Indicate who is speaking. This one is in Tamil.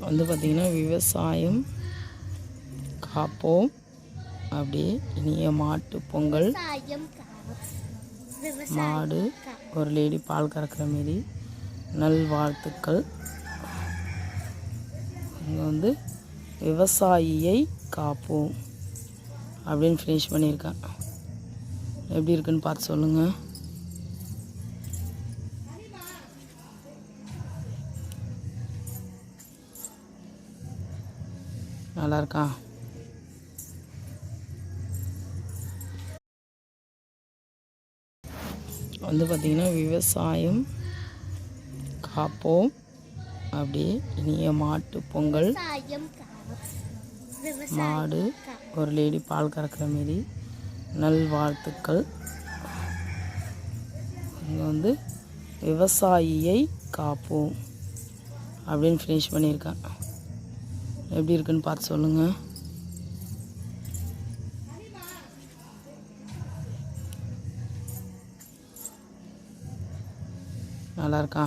Speaker 1: வந்து பார்த்திங்கன்னா விவசாயம் காப்போம் அப்படியே இனிய மாட்டு பொங்கல் மாடு ஒரு லேடி பால் கறக்கிற மாரி. நல்வாழ்த்துக்கள் இங்கே வந்து விவசாயியை காப்போம் அப்படின்னு ஃபினிஷ் பண்ணியிருக்கேன் எப்படி இருக்குன்னு பார்த்து சொல்லுங்கள் நல்லா இருக்கா வந்து பார்த்திங்கன்னா விவசாயம் காப்போம் அப்படியே இனிய மாட்டு பொங்கல் மாடு ஒரு லேடி பால் கறக்கிற மாரி நல்வாழ்த்துக்கள் இங்கே வந்து விவசாயியை காப்போம் அப்படின்னு ஃபினிஷ் பண்ணியிருக்கேன் எப்படி இருக்குன்னு பார்த்து சொல்லுங்கள் நல்லாயிருக்கா